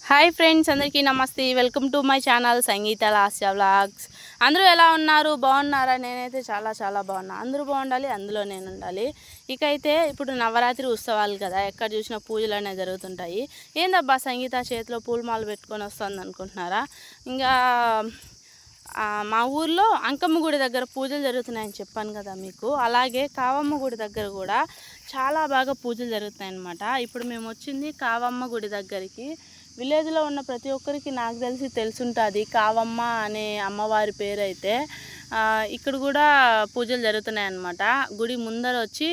Hi friends అందరికీ నమస్తే. Welcome to my channel Sangeetha Lasya vlogs. అందరూ ఎలా ఉన్నారు? బాగున్నారా? నేనైతే చాలా చాలా బాగున్నా. అందరూ బాగుండాలి అందులో నేను ఉండాలి. ఇక అయితే ఇప్పుడు నవరాత్రి ఉత్సవాలు కదా ఎక్కడ చూసినా పూజలు అనేవి జరుగుతుంటాయి. ఏందబ్బా సంగీత చేతిలో పూలమాలు పెట్టుకొని వస్తుంది అనుకుంటున్నారా ఇంకా మా ఊర్లో అంకమ్మ గుడి దగ్గర పూజలు జరుగుతున్నాయని చెప్పాను కదా మీకు. అలాగే కావమ్మ గుడి దగ్గర కూడా చాలా బాగా పూజలు జరుగుతున్నాయి అన్నమాట ఇప్పుడు మేము వచ్చింది కావమ్మ గుడి దగ్గరికి. విలేజ్లో ఉన్న ప్రతి ఒక్కరికి నాకు తెలిసి తెలుసుంటుంది కావమ్మ అనే అమ్మవారి పేరైతే. ఇక్కడ కూడా పూజలు జరుగుతున్నాయి అన్నమాట గుడి ముందర వచ్చి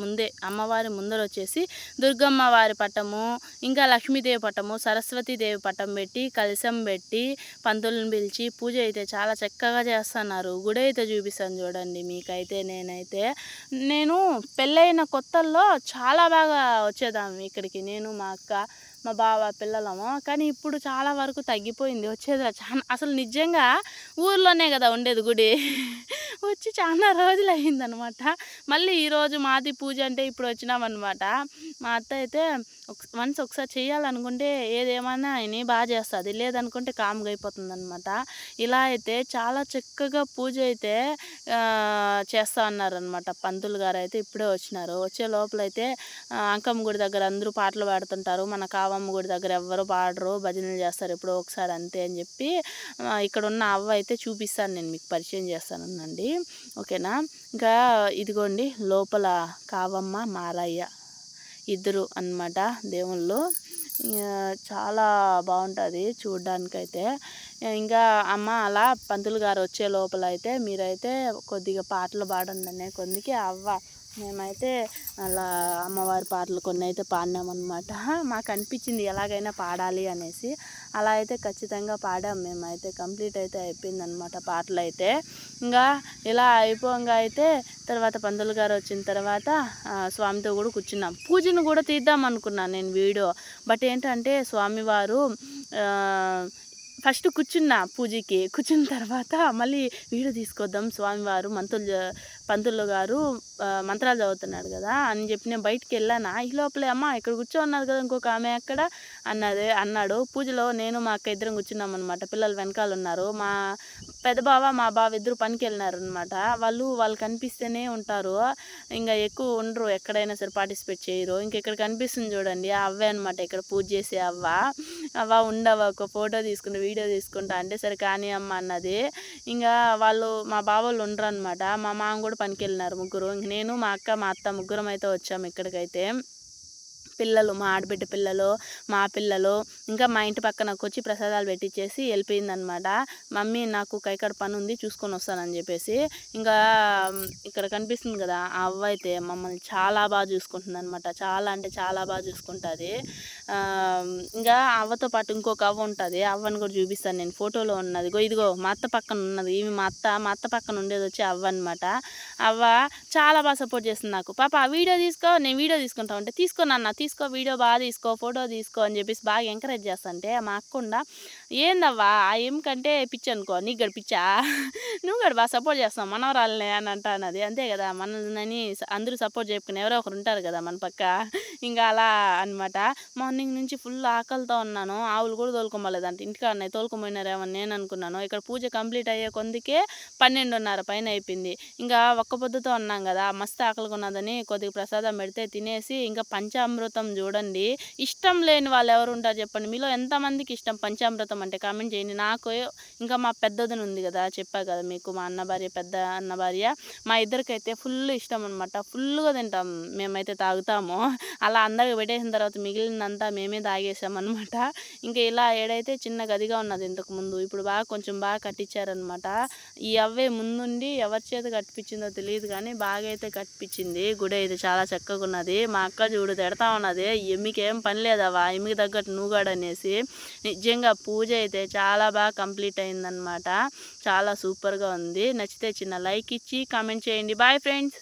ముందే అమ్మవారి ముందర వచ్చేసి దుర్గమ్మ వారి పటము ఇంకా లక్ష్మీదేవి పటము సరస్వతీదేవి పటం పెట్టి కలశం పెట్టి పంతులను పిలిచి పూజ అయితే చాలా చక్కగా చేస్తున్నారు. గుడి అయితే చూపిస్తాను చూడండి మీకైతే నేనైతే. నేను పెళ్ళైన కొత్తల్లో చాలా బాగా వచ్చేదాము ఇక్కడికి. నేను మా అక్క మా బావ పిల్లలము కానీ ఇప్పుడు చాలా వరకు తగ్గిపోయింది వచ్చేది చాలా అసలు నిజంగా ఊర్లోనే కదా ఉండేది గుడి. వచ్చి చాలా రోజులు అయిందనమాట మళ్ళీ ఈరోజు మాది పూజ అంటే ఇప్పుడు వచ్చినామన్నమాట మా అత్త అయితే వన్స్ ఒకసారి చేయాలనుకుంటే ఏదేమన్నా ఆయన బాగా చేస్తుంది. లేదనుకుంటే కామ్గా అయిపోతుంది అనమాట ఇలా అయితే చాలా చక్కగా పూజ అయితే చేస్తా ఉన్నారనమాట పంతులు గారు అయితే ఇప్పుడే వచ్చినారు. వచ్చే లోపల అయితే అంకమ్మ గుడి దగ్గర అందరూ పాటలు పాడుతుంటారు. మన కావమ్మ గుడి దగ్గర ఎవ్వరు పాడరు భజనలు చేస్తారు ఎప్పుడో ఒకసారి అంతే అని చెప్పి ఇక్కడ ఉన్న అవ్వ అయితే చూపిస్తాను నేను మీకు పరిచయం చేస్తానండి ఓకేనా? ఇంకా ఇదిగోండి లోపల కావమ్మ మారయ్య ఇద్దరు అన్నమాట దేవుళ్ళు. చాలా బాగుంటుంది చూడ్డానికైతే. ఇంకా అమ్మ అలా పంతులు గారు వచ్చే లోపల అయితే మీరైతే కొద్దిగా పాటలు పాడండి అనే కొద్దికి అవ్వ మేమైతే అలా అమ్మవారి పాటలు కొన్ని అయితే పాడినామన్నమాట. మాకు అనిపించింది ఎలాగైనా పాడాలి అనేసి. అలా అయితే ఖచ్చితంగా పాడాం మేమైతే. కంప్లీట్ అయితే అయిపోయిందనమాట పాటలు అయితే ఇంకా ఇలా అయిపోగా అయితే తర్వాత పందులు గారు వచ్చిన తర్వాత స్వామితో కూడా కూర్చున్నాం. పూజను కూడా తీద్దాం అనుకున్నాను నేను వీడియో. బట్ ఏంటంటే స్వామివారు ఫస్ట్ కూర్చున్నా పూజకి. కూర్చున్న తర్వాత మళ్ళీ వీడియో తీసుకొద్దాం స్వామివారు మంతులు పంతులు గారు మంత్రాలు చదువుతున్నాడు కదా అని చెప్పి నేను బయటికి వెళ్ళానా. ఈ లోపలే అమ్మ ఇక్కడ కూర్చో ఉన్నారు కదా ఇంకొక ఆమె అక్కడ అన్నది అన్నాడు. పూజలో నేను మా అక్క ఇద్దరం కూర్చున్నాం అనమాట పిల్లలు వెనకాల ఉన్నారు. మా పెద్ద బావ మా బావ ఇద్దరు పనికి వెళ్ళినారు అనమాట వాళ్ళు వాళ్ళు కనిపిస్తేనే ఉంటారు. ఇంకా ఎక్కువ ఉండరు. ఎక్కడైనా సరే పార్టిసిపేట్ చేయరు. ఇంకెక్కడ కనిపిస్తుంది చూడండి. అవ్వే అనమాట ఇక్కడ పూజ చేసే అవ్వ. అవ్వ ఉండవ? ఒక ఫోటో తీసుకుంటా వీడియో తీసుకుంటా అంటే సరే కానీ అమ్మ అన్నది. ఇంకా వాళ్ళు మా బావోళ్ళు ఉండరు అనమాట మా మామ కూడా పనికి వెళ్ళినారు ముగ్గురు. ఇంక నేను మా అక్క మా అత్త ముగ్గురం అయితే వచ్చాము ఇక్కడికైతే. పిల్లలు మా ఆడబిడ్డ పిల్లలు మా పిల్లలు ఇంకా మా ఇంటి పక్కన వచ్చి ప్రసాదాలు పెట్టించేసి వెళ్ళిపోయిందనమాట. మమ్మీ నాకు కైకడ పని ఉంది చూసుకొని వస్తానని చెప్పేసి. ఇంకా ఇక్కడ కనిపిస్తుంది కదా ఆ అవ్వ అయితే మమ్మల్ని చాలా బాగా చూసుకుంటుంది అనమాట చాలా అంటే చాలా బాగా చూసుకుంటుంది. ఇంకా అవ్వతో పాటు ఇంకొక అవ్వ ఉంటుంది. అవ్వని కూడా చూపిస్తాను నేను. ఫోటోలో ఉన్నది. ఇగో ఇదిగో మా అత్త పక్కన ఉన్నది. ఈమె మా అత్త మా అత్త పక్కన ఉండేది వచ్చి అవ్వ అనమాట అవ్వ చాలా బాగా సపోర్ట్ చేస్తుంది నాకు. పాప ఆ వీడియో తీసుకో నేను వీడియో తీసుకుంటా ఉంటే తీసుకో నాన్న తీసుకో వీడియో బాగా తీసుకో ఫోటో తీసుకో అని చెప్పేసి బాగా ఎంకరేజ్ చేస్తుంటే మా అక్కుండా ఏందవ్వా ఆ ఏమికంటే పిచ్చి అనుకో నీకు గడు పిచ్చా? నువ్వు కూడా బాగా సపోర్ట్ చేస్తావు మనవరాలనే అని అంటానది అంతే కదా మనల్ని అందరూ సపోర్ట్ చెప్పుకుని ఎవరో ఒకరు ఉంటారు కదా మన పక్క. ఇంకా అలా అనమాట మార్నింగ్ నుంచి ఫుల్ ఆకలితో ఉన్నాను. ఆవులు కూడా తోలుకోమలేదంట ఇంటికాడనే తోలుకోపోయినారేమో నేను అనుకున్నాను. ఇక్కడ పూజ కంప్లీట్ అయ్యే కొందికే పన్నెండున్నర పైన అయిపోయింది. ఇంకా ఒక్క పొద్దుతో ఉన్నాం కదా మస్తు ఆకలిగా ఉన్నదని కొద్దిగా ప్రసాదం పెడితే తినేసి ఇంకా పంచామృతం చూడండి. ఇష్టం లేని వాళ్ళు ఎవరు ఉంటారు చెప్పండి. మీలో ఎంతమందికి ఇష్టం పంచామృతం అంటే కామెంట్ చేయండి. నాకు ఇంకా మా పెద్దదని ఉంది కదా చెప్పా కదా మీకు మా అన్న భార్య పెద్ద అన్న భార్య. మా ఇద్దరికైతే ఫుల్ ఇష్టం అనమాట ఫుల్గా తింటాం. మేమైతే తాగుతాము. అలా అందరికి పెట్టేసిన తర్వాత మిగిలినంతా మేమే తాగేసాం అనమాట ఇంకా ఇలా ఏడైతే చిన్న గదిగా ఉన్నది ఇంతకు ముందు. ఇప్పుడు బాగా కొంచెం బాగా కట్టించారనమాట ఈ అవ్వే ముందుండి ఎవరి చేత కట్టించిందో తెలియదు కానీ బాగా అయితే కట్టించింది గుడి అయితే చాలా చక్కగా ఉన్నది. మా అక్క చూడు తిడతా ఉన్నది. ఎమ్మికేం పని లేదవా ఎమ్మికి తగ్గట్టు నువ్వుగాడనేసి నిజంగా పూజ అయితే చాలా బాగా కంప్లీట్ అయిందనమాట చాలా సూపర్గా ఉంది. నచ్చితే చిన్న లైక్ ఇచ్చి కామెంట్ చేయండి. Bye friends!